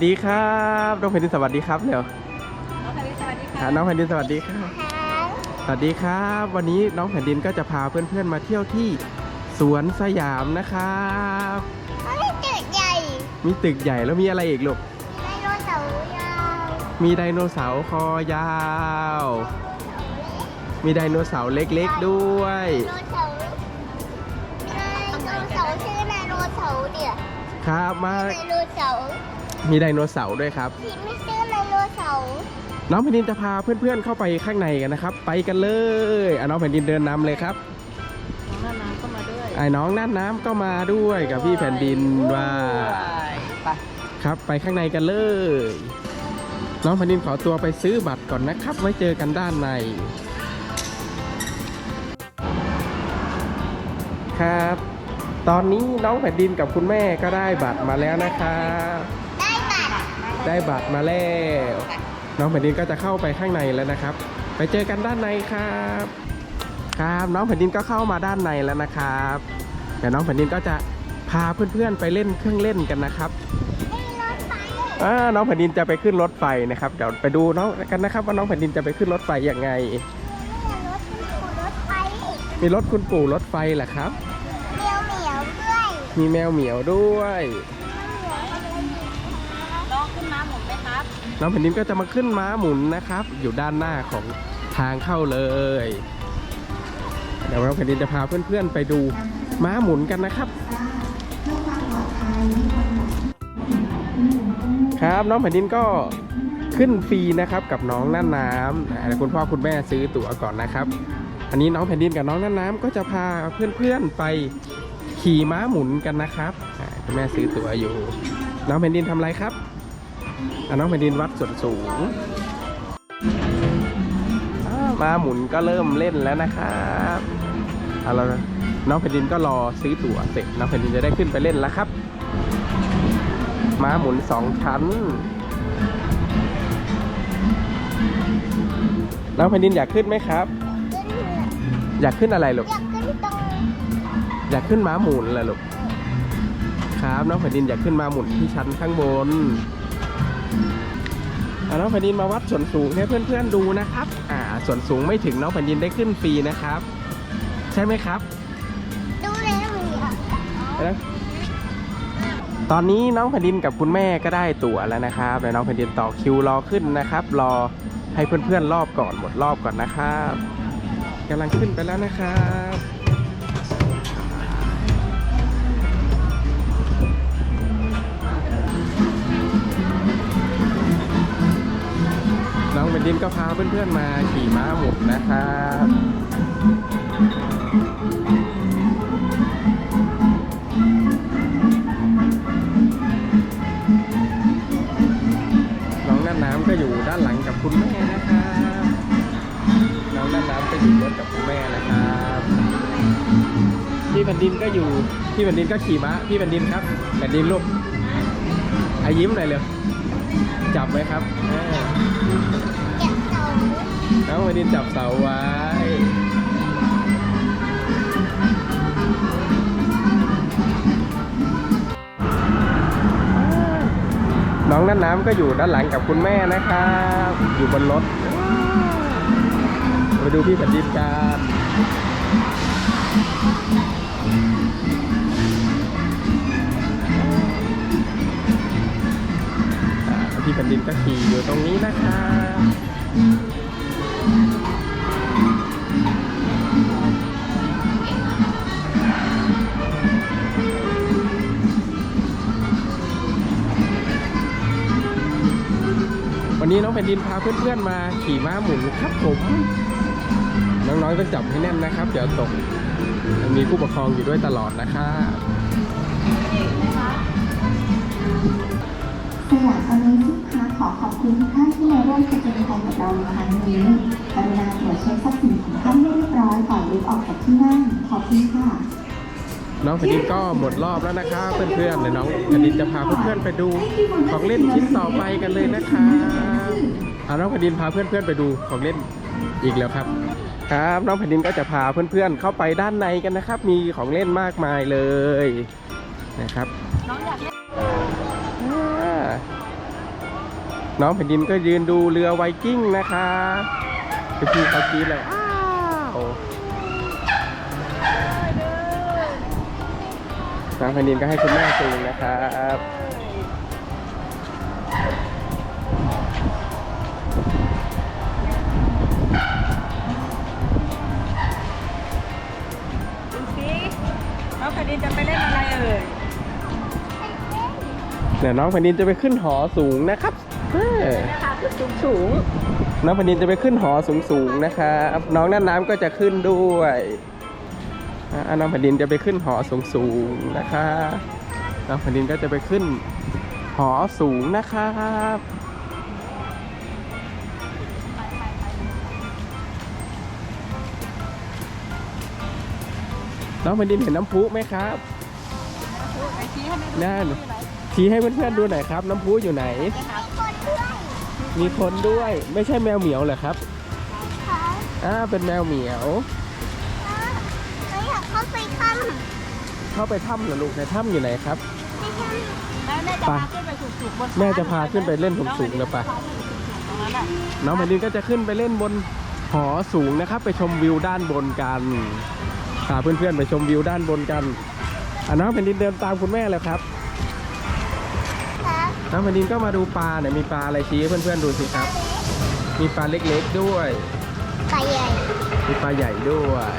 สวัสดีครับน้องแผ่นดินสวัสดีครับเร็วน้องคาริสวัสดีอ่าค่ะน้องแผ่นดินสวัสดีครับสวัสดีครับ วันนี้น้องแผ่นดินก็จะพาเพื่อนๆมาเที่ยวที่สวนสยามนะครับเขาเรียกตึกใหญ่ มีตึกใหญ่แล้วมีอะไรอีกลูกไดโนเสาร์ยาวมีไดโนเสาร์คอยาว มีไดโนเสาร์เล็กๆด้วยไดโนเสาร์ไดโนเสาร์ชื่อไดโนเสาร์เดี๋ยวครับมาไดโนเสาร์ มีไดโนเสาร์ด้วยครับที่ไม่ชื่อไดโนเสาร์น้องแผ่นดินจะพาเพื่อนๆเข้าไปข้างในกันนะครับ ไปกันเลยอะน้องแผ่นดินเดินนำเลยครับน้องน้าน้ำก็มาด้วยไอ้น้องน่านน้ำก็มาด้วยกับพี่แผ่นดินว่าไปครับไปข้างในกันเลย น้องแผ่นดินขอตัวไปซื้อบัตรก่อนนะครับ ไว้เจอกันด้านใน ครับ ตอนนี้น้องแผ่นดินกับคุณแม่ก็ได้บัตรมาแล้วนะครับได้บัตร ได้บัตรมาแล้วน้องแผ่นดินก็จะเข้าไปข้างในแล้วนะครับ ไปเจอกันด้านในครับ ครับน้องแผ่นดินก็เข้ามาด้านในแล้วนะครับเดี๋ยวน้องแผ่นดินก็จะพาเพื่อนๆไปเล่นเครื่องเล่นกันนะครับได้รถไฟอ่าน้องแผ่นดินจะไปขึ้นรถไฟนะครับเดี๋ยวไปดูน้องกันนะครับ ว่าน้องแผ่นดินจะไปขึ้นรถไฟยังไงรถคุณรถไฟมีรถคุณปู่รถไฟเหรอครับเมียวเหมียวด้วย มีแมวเหมียวด้วย น้องแผ่นดินก็จะมาขึ้นม้าหมุนนะครับ อยู่ด้านหน้าของทางเข้าเลยเดี๋ยวน้องแผ่นดินจะพาเพื่อนๆไปดูม้าหมุนกันนะครับ ครับน้องแผ่นดินก็ขึ้นฟรีนะครับกับน้องน่านน้ำอ่คุณพ่อคุณแม่ซื้อตั๋วก่อนนะครับ อันนี้น้องแผ่นดินกับน้องน่านน้ำก็จะพาเพื่อนๆไปขี่ม้าหมุนกันนะครับคุณแม่ซื้อตั๋วอยู่ น้องแผ่นดินทำอะไรครับ อะน้องแผ่นดินวัดส่วนสูง มาหมุนก็เริ่มเล่นแล้วนะครับเอาละน้องแผ่นดินก็รอซื้อตั๋วเสร็จน้องแผ่นดินจะได้ขึ้นไปเล่นแล้วครับ ม้าหมุนสองชั้น น้องแผ่นดินอยากขึ้นไหมครับ อยากขึ้นอะไรลูก อยากขึ้นตรงอยากขึ้นม้าหมุนเหรอลูก ครับ น้องแผ่นดินอยากขึ้นมาหมุนที่ชั้นข้างบน อะน้องแผ่นดินมาวัดส่วนสูงให้เพื่อนๆดูนะครับ อ่า ส่วนสูงไม่ถึงน้องแผ่นดินได้ขึ้นฟรีนะครับ ใช่ไหมครับดูแล้วเหมียวนะตอนนี้น้องแผ่นดินกับคุณแม่ก็ได้ตั๋วแล้วนะครับแล้วน้องแผ่นดินต่อคิวรอขึ้นนะครับ รอให้เพื่อนๆรอบก่อนหมดรอบก่อนนะครับกำลังขึ้นไปแล้วนะครับ น้องแผ่นดินก็พาเพื่อนๆมาขี่ม้าหมุนนะครับน้องน้ำน้ำก็อยู่ด้านหลังกับคุณแม่นะครับน้องน้ำน้ำก็อยู่รถกับคุณแม่นะครับพี่แผ่นดินก็อยู่พี่แผ่นดินก็ขี่ม้าพี่แผ่นดินครับแผ่นดินลูกอายิ้มหน่อยเร็วจับไว้ครับ น้องแผ่นดินจับเสาไว้น้องน้ำน้ำก็อยู่ด้านหลังกับคุณแม่นะครับ อยู่บนรถไปดูพี่แผ่นดินกันอ่าพี่แผ่นดินก็ขี่อยู่ตรงนี้นะครับ นี้น้องแผ่นดินพาเพื่อนๆมาขี่ม้าหมุนครับผม น้องๆต้องจับให้แน่นนะครับ เดี๋ยวตกมีผู้ปกครองอยู่ด้วยตลอดนะครับสยาม Amazing Park ขอขอบคุณทุกท่านที่มาร่วมกิจกรรมกับเราในครั้งนี้กรุณาตรวจเช็คทรัพย์สินของท่านให้เรียบร้อยก่อนลุกออกจากที่นั่งขอบคุณค่ะ น้องแผ่นดินก็หมดรอบแล้วนะครับเพื่อนๆเดี๋ยวน้องแผ่นดินจะพาเพื่อนๆไปดูของเล่นชิ้นต่อไปกันเลยนะครับเอาน้องแผ่นดินพาเพื่อนๆไปดูของเล่นอีกแล้วครับ ครับน้องแผ่นดินก็จะพาเพื่อนๆเข้าไปด้านในกันนะครับ มีของเล่นมากมายเลยนะครับน้องอยากเล่นน้องแผ่นดินก็ยืนดูเรือไวกิ้งนะคะพี่ๆเขาพีเลย น้องแผ่นดินก็ให้คุณแม่จูงนะครับดูสิน้องแผ่นดินจะไปเล่นอะไรเอ่ยเดี๋ยวน้องแผ่นดินจะไปขึ้นหอสูงนะครับเออนะคะคือสูงสูงน้องแผ่นดินจะไปขึ้นหอสูงสูงๆนะครับ น้องน่านน้ำก็จะขึ้นด้วย อ่าน้องแผ่นดินจะไปขึ้นหอสูงสูงๆนะคะน้องแผ่นดินก็จะไปขึ้นหอสูงนะครับน้องแผ่นดินเห็นน้ำพุไหมครับไอชี้ให้แม่ดูนั่นอยู่ไหนชี้ให้เพื่อนๆดูหน่อยครับ น้ำพุอยู่ไหนไปหาคนด้วยมีคนด้วย ไม่ใช่แมวเหมียวเหรอครับค่ะอ่า เป็นแมวเหมียว เข้าไปถ้ำเหรอลูกในถ้ำอยู่ไหนครับำในถ้ำแม่แม่จะพาขึ้นไปสูงสูงบนแม่จะพาขึ้นไปเล่นสูงๆเลยปะตรงนั้นอะน้องแผ่นดินก็จะขึ้นไปเล่นบนหอสูงนะครับ ไปชมวิวด้านบนกันพาเพื่อนๆไปชมวิวด้านบนกันอะน้องแผ่นดินเดินตามคุณแม่เลยครับครับ น้องแผ่นดินก็มาดูปลาเนี่ยมีปลาอะไรชี้ให้เพื่อนๆดูสิครับ มีปลาเล็กๆด้วยไปใหญ่ มีปลาใหญ่ด้วย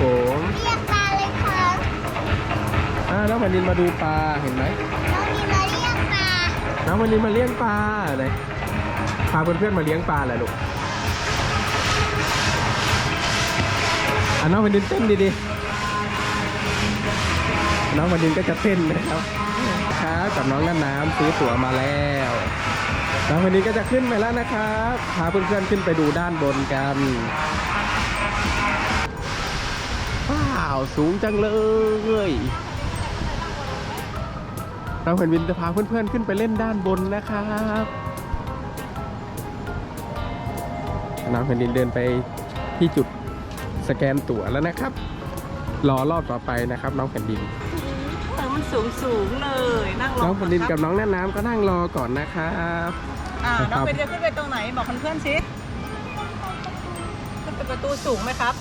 ผมเรียกปลาเลยค่ะอ่าน้องแผ่นดินมาดูปลาเห็นไหมน้องมีมาเรียกปลาน้องแผ่นดินมาเลี้ยงปลาเลยพาเพื่อนๆมาเลี้ยงปลาแหละลูกอะน้องแผ่นดินเต้นดีๆน้องแผ่นดินก็จะเต้นนะครับครับกับน้องน้าน้ำซื้อตั๋วมาแล้วน้องแผ่นดินก็จะขึ้นไปแล้วนะครับ พาเพื่อนๆขึ้นไปดูด้านบนกัน ว้าวสูงจังเลยน้องแผ่นดินจะพาเพื่อนๆขึ้นไปเล่นด้านบนนะครับน้องแผ่นดินเดินไปที่จุดสแกนตั๋วแล้วนะครับ รอรอบต่อไปนะครับ น้องแผ่นดินเออมันสูงสูงเลยนั่งรอน้องแผ่นดินกับน้องแน่น้ำก็นั่งรอก่อนนะครับอ่าครัน้อบงไปเรียนขึ้นไปตรงไหนบอกเพื่อนๆสิขึ้นไปประตูสูงไหมครับ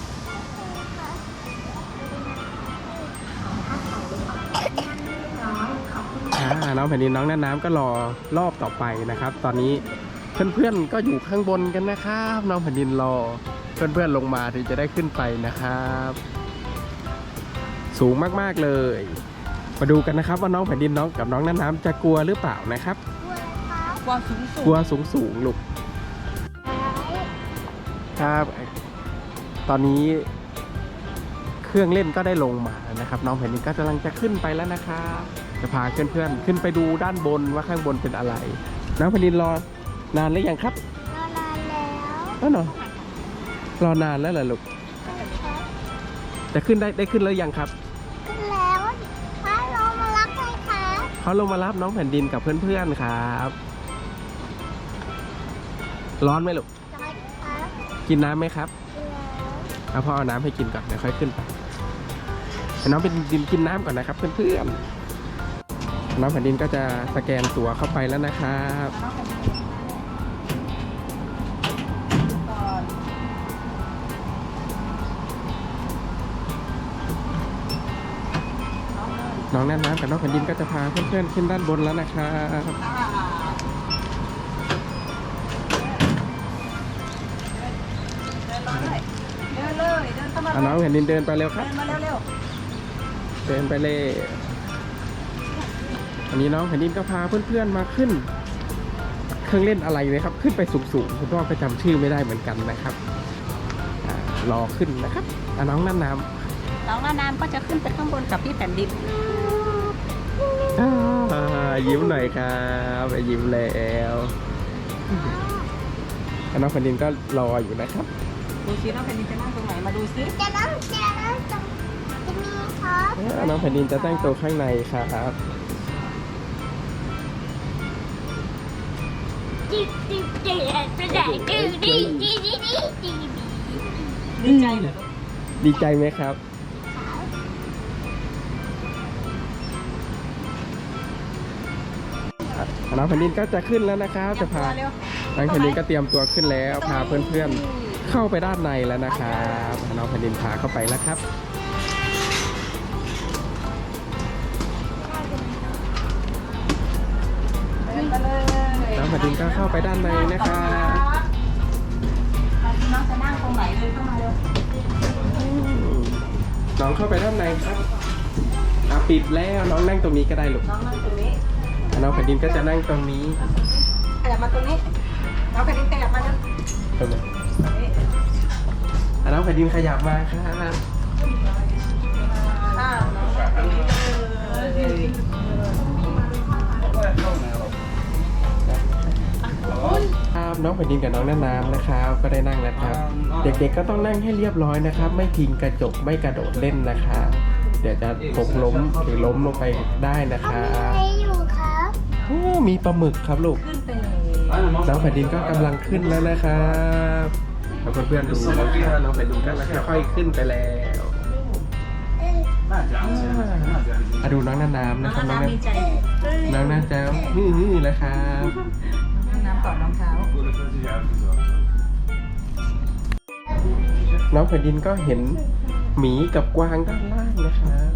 อ่าน้องแผ่นดินน้องแน่น้ำก็รอรอบต่อไปนะครับ ตอนนี้เพื่อนๆก็อยู่ข้างบนกันนะครับ น้องแผ่นดินรอเพื่อนๆลงมาถึงจะได้ขึ้นไปนะครับ สูงมากๆเลย มาดูกันนะครับว่าน้องแผ่นดินน้องกับน้องแน่น้ำจะกลัวหรือเปล่านะครับด้วยครับความสูงสูงกลัวสูงสูงๆลูกครับ ตอนนี้ เครื่องเล่นก็ได้ลงมานะครับ น้องแผ่นดินก็กำลังจะขึ้นไปแล้วนะครับจะพาเพื่อนๆขึ้นไปดูด้านบนว่าข้างบนเป็นอะไร น้องแผ่นดินรอนานหรือยังครับรอนานแล้วอ๋อเนาะรอนานแล้วเหรอลูกครับจะขึ้นได้ได้ขึ้นแล้วยังครับขึ้นแล้วพาเรามารับใครคะเขาลงมารับน้องแผ่นดินกับเพื่อนๆครับ ร้อนไหมลูกจอยครับกินน้ำไหมครับแล้วเอาพ่อเอาน้ำให้กินก่อนเดี๋ยวค่อยขึ้นไปให้ น้องแผ่นดินกินน้ำก่อนนะครับ เพื่อนๆน้องแผ่นดินก็จะสแกนตั๋วเข้าไปแล้วนะครับก่อนน้องแน่นน้ำกับน้องแผ่นดินก็จะพาเพื่อนๆขึ้นด้านบนแล้วนะครับอ่าเดินมาเลยเดินเลยเดินเข้ามาเอาน้องแผ่นดินเดินไปเร็วคเดิรับนมาเร็ว เดินไปเลยอันนี้น้องแผ่นดินก็พาเพื่อนๆมาขึ้น เครื่องเล่นอะไรนะครับ ขึ้นไปสูงๆคุณพ่อก็จำชื่อไม่ได้เหมือนกันนะครับอ่ารอขึ้นนะครับอะน้องนั่นน้ๆน้องน้ำก็จะขึ้นไปข้างบนกับพี่แผ่นดินำอ่ายิ้มหน่อยครับยิ้มแล้วอะน้องแผ่นดินก็รออยู่นะครับ ดูซิน้องแผ่นดินจะนั่งตรงไหนมาดูซิจะนั่งจะนั่ง น้องแผ่นดินจะแต่งตัวข้างในครับจิบจิบจิบไปไหนดีดีดีดีดีดีดีใจเหรอดีใจไหมครับน้องแผ่นดินก็จะขึ้นแล้วนะครับ จะพาน้องแผ่นดินก็เตรียมตัวขึ้นแล้ว พาเพื่อนๆเข้าไปด้านในแล้วนะครับน้องแผ่นดินพาเข้าไปแล้วครับ น้องแผ่นดินก็เข้าไปด้านในนะครับน้องจะนั่งตรงไหนเลยเข้ามาเร็วน้องเข้าไปด้านในครับอะปิดแล้วน้องนั่งตรงนี้ก็ได้ลูกน้องนั่งตรงนี้น้องแผ่นดินก็จะนั่งตรงนี้ขยับมาตรงนี้น้องแผ่นดินขยับมาเร็วตรงนี้ตรงนี้อะน้องแผ่นดินขยับมาครับอ่าน้ นั่งตรงนี้เลยครับน้องแผ่นดินกับน้องน้ำน้ำนะครับ ก็ได้นั่งแล้วครับ เด็กๆก็ต้องนั่งให้เรียบร้อยนะครับ ไม่พิงกระจกไม่กระโดดเล่นนะคะเดี๋ยวจะตกล้มหรือล้มลงไปได้นะคทำรัอะไรบอยู่ครับโอ้มีปลาหมึกครับลูกขึ้นไปเลยน้องแผ่นดินก็กำลังขึ้นแล้วนะครับแล้วเพื่อนๆดูนะครับน้องแผ่นดินก็ค่อยๆขึ้นไปแล้วอะดูน้องน้ำน้ำน้นะองครับน้องน้ำน้ดีใจำน้องน้ำจะฮือๆแล้วครับ น้องน้ำกอดรองเท้า น้องแผ่นดินก็เห็นหมีกับกวางด้านล่างนะครับ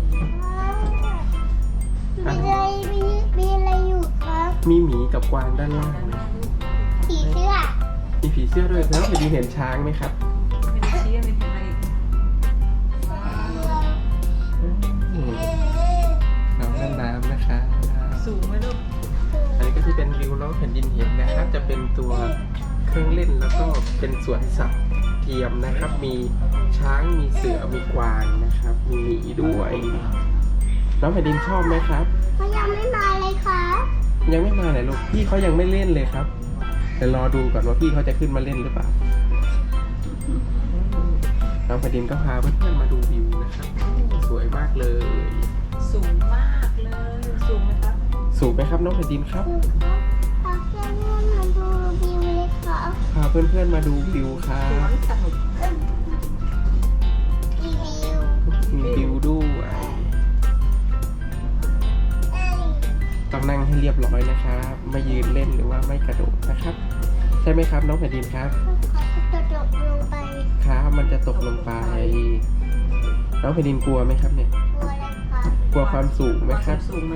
มีอะไรมีมีอะไรอยู่ครับมีหมีกับกวางด้านล่างนะผีเสื้อ มีผีเสื้อด้วยแล้วแผ่นดินเห็นช้างไหมครับ วนสัตว์เทียมนะครับ มีช้างมีเสือมีกวางนะครับ มีหมีด้วยน้องแผ่นดินชอบไหมครับเขายังไม่มาเลยครับยังไม่มาไหนลูกพี่เขายังไม่เล่นเลยครับเดี๋ยวรอดูก่อนว่าพี่เขาจะขึ้นมาเล่นหรือเปล่าน้องแผ่นดินก็พาเพื่อนๆมาดูวิวนะครับ สวยมากเลย สูงมากเลย สูงไหมครับ สูงไหมครับน้องแผ่นดินครับ เลยครับพาเพื่อนๆมาดูวิวครัสวบนสนุกรีวิวมีวิวด้วยเอ้ยต้องนั่งให้เรียบร้อยนะครับไม่ยืนเล่นหรือว่าไม่กระโดดนะครับ ใช่ไหมครับน้องแผ่นดินครับเขาจะตกลงไปครับมันจะตกลงไป น้องแผ่นดินกลัวไหมครับเนี่ย กลัวอะไรครับกลัวความสูงไหมครับสูงไหม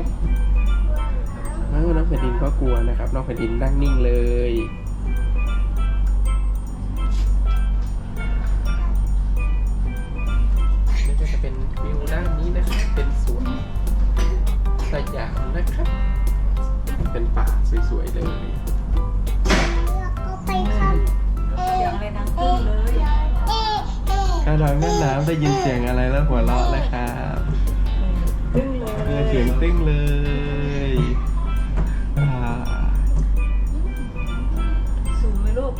เออน้องแผ่นดินก็กลัวนะครับ น้องแผ่นดินนั่งนิ่งเลย สวยๆเลยแล้วก็ไปครับเอ๊เสียะงอะไรดังขึ้นเลยเอ๊ะเอ๊ะถ้าน้องแม่น้ำได้ยินเสียงอะไรแล้วหัวเราะเลยครับตึ้งเลเออยเสียงตึ้งเลยอ่าสูงไหมลูก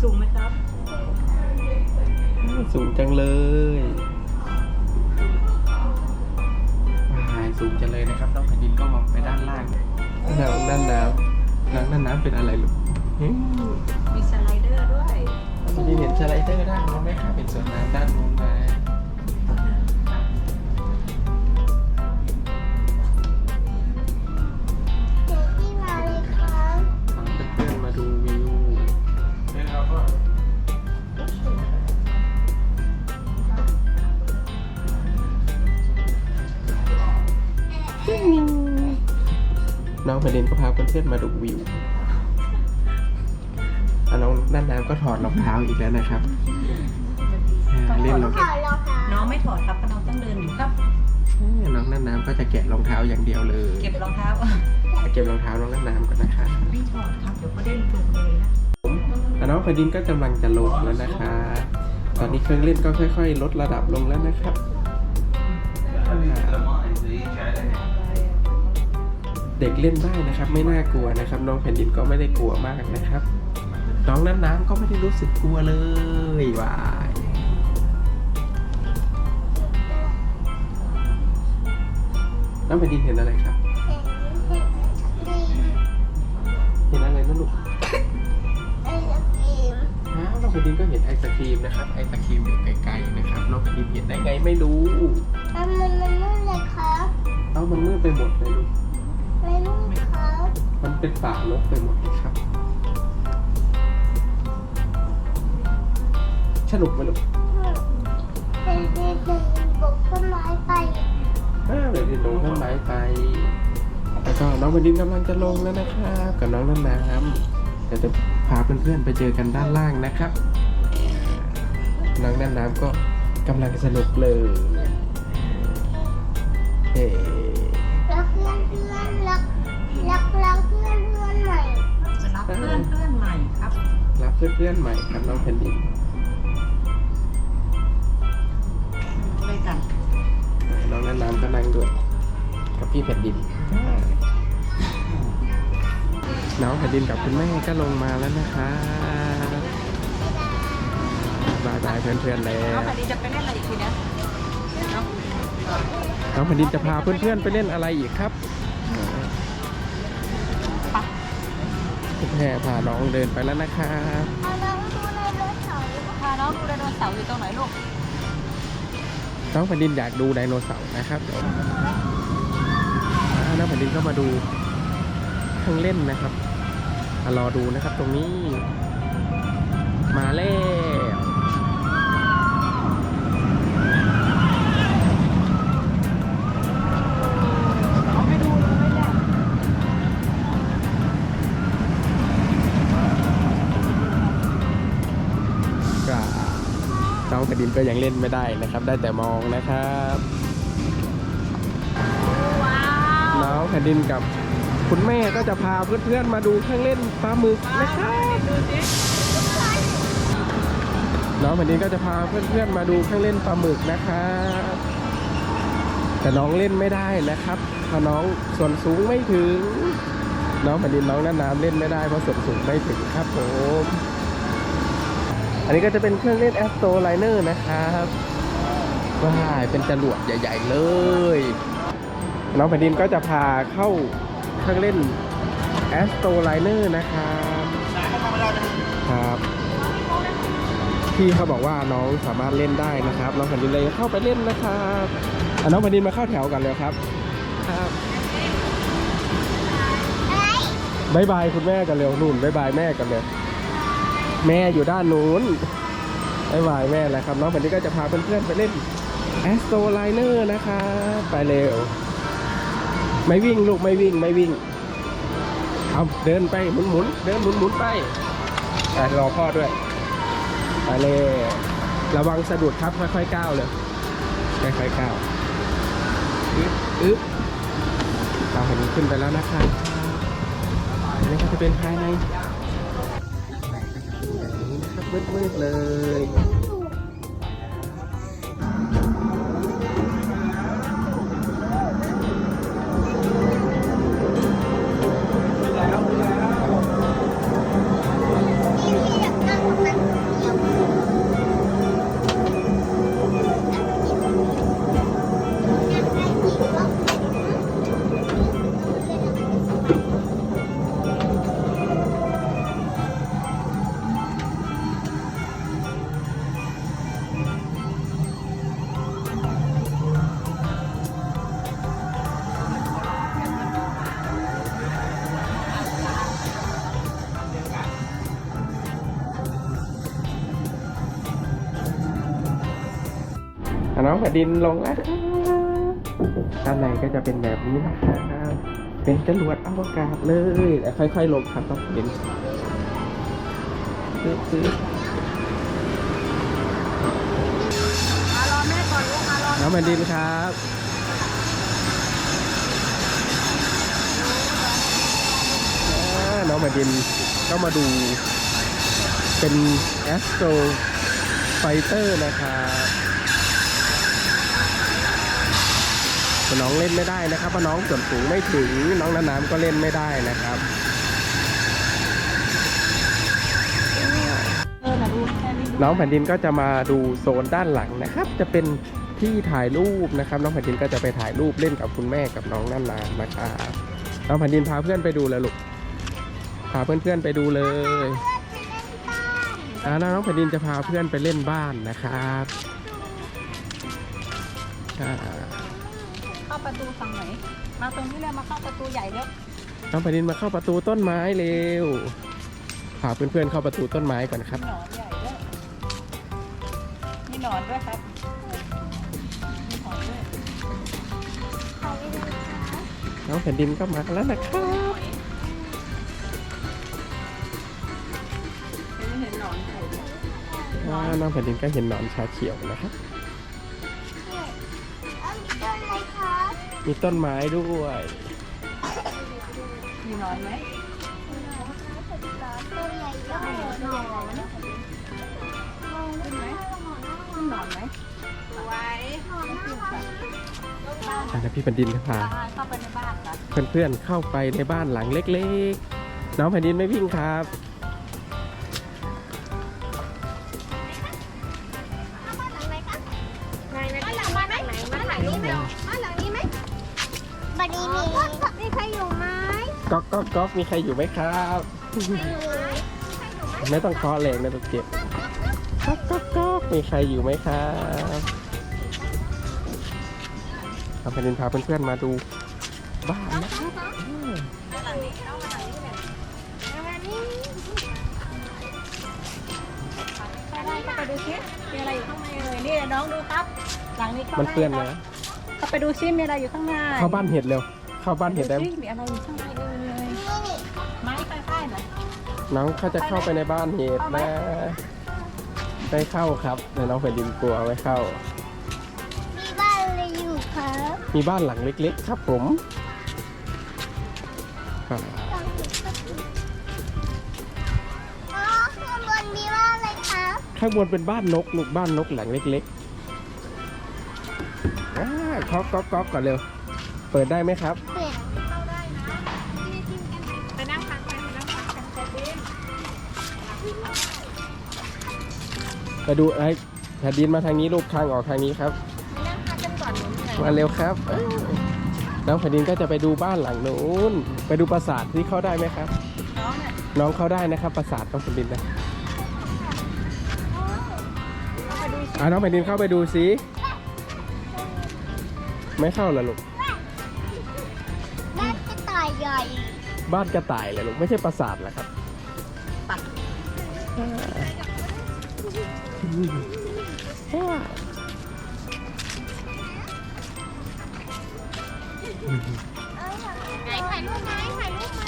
สูงไหมครับ สูงจังเลยำน้องด้านน้ำเป็นอะไรลูกหืมมีสไลเดอร์ด้วยแผ่นดินเห็นสไลเดอร์ด้านนู้นไหมครับเป็นสวนน้ำด้านนู้นไหมเดี๋ยวที่มาเลยครับเพื่อนๆมาดูวิวน้องแผ่นดินก็พาเพื่อนๆมาดูวิว น้องด้านน้ำก็ถอดรองเท้าอีกแล้วนะครับอ่าเล่นรองขเท้าอรองเท้าน้องไม่ถอดครับเพราะน้องต้องเดินอยู่ครับน้องด้านน้ำก็จะแกะรองเท้าอย่างเดียวเลย เก็บรองเท้าเก็บรองเท้าน้องด้านน้ำก่อนนะครับไม่ถอดครับเดี๋ยวเขาได้ลงเลยนะอะน้องแผ่นดินก็กำลังจะลงแล้วนะคะ ตอนนี้เครื่องเล่นก็ค่อย ๆ ลดระดับลงแล้วนะครับอ่าเด็กเล่นได้นะครับ ไม่น่ากลัวนะครับ น้องแผ่นดินก็ไม่ได้กลัวมากนะครับ น้องน้ำน้ำก็ไม่ได้รู้สึกกลัวเลยวายน้องแผ่นดินเห็นอะไรครับเห็นเห็นดีเห็นอะไรนะลูกไอ้ละเกมอ้าวน้องแผ่นดินก็เห็นไอศครีมนะครับ ไอศครีมอยู่ไกลๆนะครับน้องแผ่นดินเห็นได้ไงไม่รู้ทำมันมันนู่นเลยครับเอ้ามันมืดไปหมดเลยลูกไม่นู่นครับมมันเป็นป่ารกไปหมดเลยครับ สนุกไหมลูกเป็นเด็กเดินบกต้นไม้ไปอ่าเดี๋ยวดินลงต้นไม้ไป แล้วก็น้องบดินกำลังจะลงแล้วนะครับ กับน้องน้ำน้ำเดี๋ยวจะพาเพื่อนๆไปเจอกันด้านล่างนะครับ น้องน้ำน้ำก็กำลังสนุกเลยเฮ้รักเพื่อนเพื่อนรักรักรักเพื่อนเพื่อนใหม่รับเพื่อนเพื่อนใหม่ครับรับเพื่อนๆใหม่ครับน้องแผ่นดิน น้องน้ำก็นั่งด้วย กับพี่แผ่นดินน้องแผ่นดินกับคุณแม่ก็ลงมาแล้วนะครับายบายเพื่อนๆแล้น้องแผ่นดินจะไปเล่นอะไรอีกทีนะเนาะน้องแผ่นดินจะพาเพื่อนๆไปเล่นอะไรอีกครับคุณแม่พาน้องเดินไปแล้วนะครับเอาน้องดูในรถเสาร์พาน้องดูไดโนเสาร์อยู่ตรงไหนลูก น้องแผ่นดินอยากดูไดโนเสาร์นะครับเดี๋ยวน้องแผ่นดินก็มาดูเครื่องเล่นนะครับรอดูนะครับตรงนี้ มาเล่ ดินก็ยังเล่นไม่ได้นะครับ ได้แต่มองนะครับว้าวน้องแผ่นดินกับคุณแม่ก็จะพาเพื่อนๆมาดูเครื่องเล่นปลาหมึกนะครับดูสิน้องแผ่นดินก็จะพาเพื่อนๆมาดูเครื่องเล่นปลาหมึกนะครับแต่น้องเล่นไม่ได้นะครับเพราะน้องส่วนสูงไม่ถึง น้องแผ่นดินน้องน้ำน้ำเล่นไม่ได้เพราะส่วนสูงไม่ถึงครับผม อันนี้ก็จะเป็นเครื่องเล่นแอสโตไลเนอร์นะครับว้ายเป็นจรวดใหญ่ ๆ เลย น้องแผ่นดินก็จะพาเข้าเครื่องเล่นแอสโตไลเนอร์นะครับครับพี่เขาบอกว่าน้องสามารถเล่นได้นะครับ น้องแผ่นดินเลยเข้าไปเล่นนะครับอะน้องแผ่นดินมาเข้าแถวกันเลยครับ ครับอะไรบายบายคุณแม่กันเร็วนุ่นบายบายแม่กันเลย แม่อยู่ด้านนู้นบายบายแม่แหละครับน้องแผ่นดินก็จะพาเพื่อนๆไปเล่นแอสโตไลเนอร์นะครับไปเร็ว ไม่วิ่งลูกไม่วิ่งไม่วิ่งเอาเดินไปหมุนหมุนเดินหมุนหมุนไปอะรอพ่อด้วย ไปเลยระวังสะดุดครับค่อยๆก้าวเลยค่อยๆก้าวอึ๊บอึ๊บเราเห็นขึ้นไปแล้วนะครับอันนี้ก็จะเป็นภายใน มืดๆเลย อะน้องแผ่นดินลงแล้วด้านในก็จะเป็นแบบนี้นะครับเป็นจรวดอวกาศเลยแต่ค่อยๆลงครับต้องเห็นซื้อซื้อมารอแม่ก่อนลูกมารอน้องแผ่นดินครับน้องแผ่นดินก็มาดูเป็นแอสโตรไฟเตอร์นะครับ น้องเล่นไม่ได้นะครับเพราะน้องส่วนสูงไม่ถึงน้องน้ำน้ำก็เล่นไม่ได้นะครับน้องแผ่นดินก็จะมาดูโซนด้านหลังนะครับ จะเป็นที่ถ่ายรูปนะครับ น้องแผ่นดินก็จะไปถ่ายรูปเล่นกับคุณแม่กับน้องนั่นนานนะครับน้องแผ่นดินพาเพื่อนไปดูเลยลูกพาเพื่อนๆไปดูเลยอ่าน้องแผ่นดินจะพาเพื่อนไปเล่นบ้านนะครับอ่า เข้าประตูฝั่งไหน มาตรงนี้เลยมาเข้าประตูใหญ่แล้วน้องแผ่นดินมาเข้าประตูต้นไม้เร็วพาเพื่อนๆเข้าประตูต้นไม้ก่อนครับหนอนใหญ่ด้วยมีหนอนด้วยครับ มีหนอนด้วยขอไปดูค่ะน้องแผ่นดินก็มาแล้วนะครับไม่เห็นหนอนไข่ด้วยอ่าน้องแผ่นดินก็เห็นหนอนชาเขียวนะครับ มีต้นไม้ด้วยมีหนอนไหมต้นใหญ่ๆหนอนหนอนไหมขึ้นไหมขึ้นหนอนไหมสวยอ่าแล้วพี่แผ่นดินก็พาเข้าไปในบ้านนะเพื่อนๆเข้าไปในบ้านหลังเล็กๆ น้องแผ่นดินไม่วิ่งครับ ก๊อกก๊อกก๊อกมีใครอยู่ไหมครับ ไม่อยู่ไหมไม่ต้องเคาะแรงนะตัวเก็บก๊อกก๊อกก๊อกมีใครอยู่ไหมครับน้องแผ่นดินพาเพื่อนๆมาดูบ้านนะครับหลังนี้เข้ามาหลังนี้เนี่ยบันนี้ไปได้เข้าไปดูซิมีอะไรอยู่ข้างในเลยนี่น้องดูครับหลังนี้เข้ามันเปื้อนได้นะครับเข้าไปดูซิมีอะไรอยู่ข้างในเข้าบ้านเห็ดเร็วเข้าบ้านเห็ดได้ดูซิมีอะไรอยู่ข้างในเอ่ย น้องเขาจะเข้าไปในบ้านเห็ดนะไม่เข้าครับเดี๋ยวน้องแผ่นดินกลัวไม่เข้า มีบ้านอะไรอยู่ครับมีบ้านหลังเล็กๆ ครับผมครับอ๋อข้างบนมีบ้านอะไรครับข้างบนเป็นบ้านนกลูกบ้านนกหลังเล็กๆอ่าเคาะก๊อกก๊อกก่อนเร็ว เปิดได้ไหมครับ ไปดูไอ้แผ่นดินมาทางนี้ลูกทางออกทางนี้ครับไปนั่งพักกันก่อนหนูเหนื่อยมาเร็วครับเอ้ยน้องแผ่นดินก็จะไปดูบ้านหลังนู้น ไปดูปราสาทที่เข้าได้ไหมครับ น้องเนี่ยน้องเข้าได้นะครับปราสาทน้องแผ่นดินนะเข้าไปดูซิอ่าน้องแผ่นดินเข้าไปดูสิไม่เข้าเหรอลูกบ้านกระต่ายใหญ่ บ้านกระต่ายเหรอลูกไม่ใช่ปราสาทเหรอครับ ไหนถ่ายรูปไหมถ่ายรูปไหม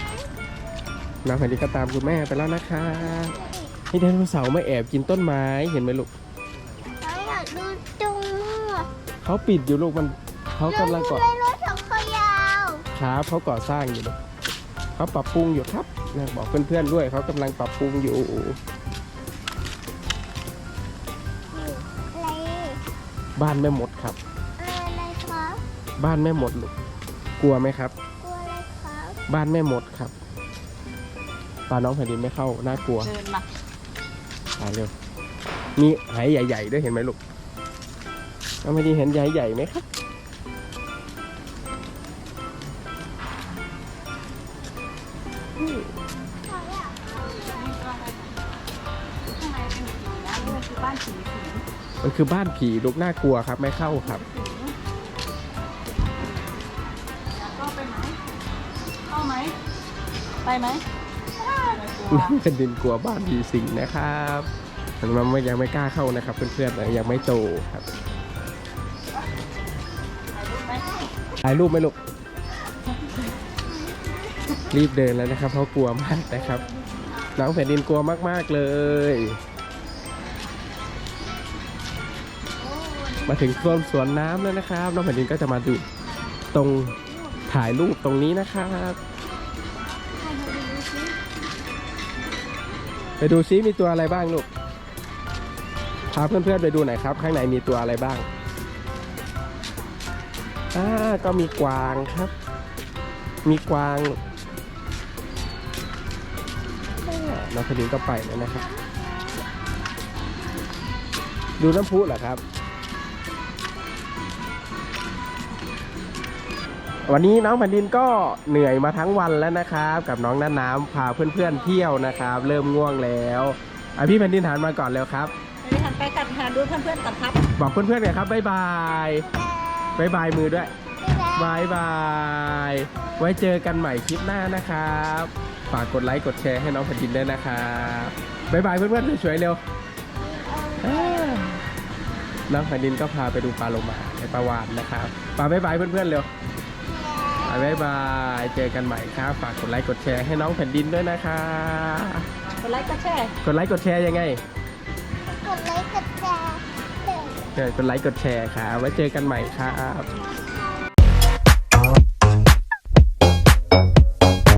น้องแผ่นดินก็ตามคุณแม่ไปแล้วนะคะนี่ไดโนเสาร์มาแอบกินต้นไม้เห็นไหมลูกเราอยากดูตรงนู้นเขาปิดอยู่ลูกมันเขากำลังก่อเลยรถสองขยาวครับเขาก่อสร้างอยู่ลูกเขาปรับปรุงอยู่ครับนะบอกเพื่อนๆด้วยเขากำลังปรับปรุงอยู่ บ้านแม่มดครับ อะไรครับบ้านแม่มดลูกกลัวไหมครับ กลัวอะไรครับบ้านแม่มดครับปลาน้องแผ่นดินไม่เข้าน่ากลัวเดินมาไปเร็วมีหายใหญ่ๆด้วยเห็นไหมลูกน้องแผ่นดินเห็นหายใหญ่ไหมครับ คือบ้านผีลูกน่ากลัวครับไม่เข้าครับเข้าไปไหมเข้าไหม ไปไหมน้องแผ่นดินกลัวบ้านผีสิงนะครับมันไม่ยังไม่กล้าเข้านะครับ เพื่อนๆยังไม่โตครับถ่ายรูปไหมถ่ายรูปไหมลูกรีบเดินแล้วนะครับเพราะกลัวมากนะครับ น้องแผ่นดินกลัวมากๆเลย มาถึงโซนสวนน้ำแล้วนะครับน้องแผ่นดินก็จะมาดูตรงถ่ายรูปตรงนี้นะครับไปดูซิมีตัวอะไรบ้างลูกพาเพื่อนๆไปดูหน่อยครับ ข้างในมีตัวอะไรบ้างอ่าก็มีกวางครับ มีกวางน้องคดินก็ไปแล้วนะครับ ดูน้ำพุเหรอครับ วันนี้น้องแผ่นดินก็เหนื่อยมาทั้งวันแล้วนะครับ กับน้องน้าน้ำพาเพื่อนๆเที่ยวนะครับ เริ่มง่วงแล้วอะพี่แผ่นดินหันมาก่อนแล้วครับไปหันไปกันหาดูเพื่อนๆกันครับ บอกเพื่อนๆกันครับบ๊ายบายบ๊ายบายมือด้วยบ๊ายบาบายบาย ไว้เจอกันใหม่คลิปหน้านะครับ ฝากกดไลค์กดแชร์ให้น้องแผ่นดินด้วยนะครับบายบายเพื่อนๆสวยๆเร็วอ่าน้องแผ่นดินก็พาไปดูปลาโลมาในปลาวานนะครับปาบายบายเพื่อนๆเร็ว บายบาย เจอกันใหม่ครับ ฝากกดไลค์กดแชร์ให้น้องแผ่นดินด้วยนะครับกดไลค์กดแชร์กดไลค์กดแชร์ยังไงกดไลค์กดแชร์เออกดไลค์กดแชร์ครับไว้เจอกันใหม่ครับ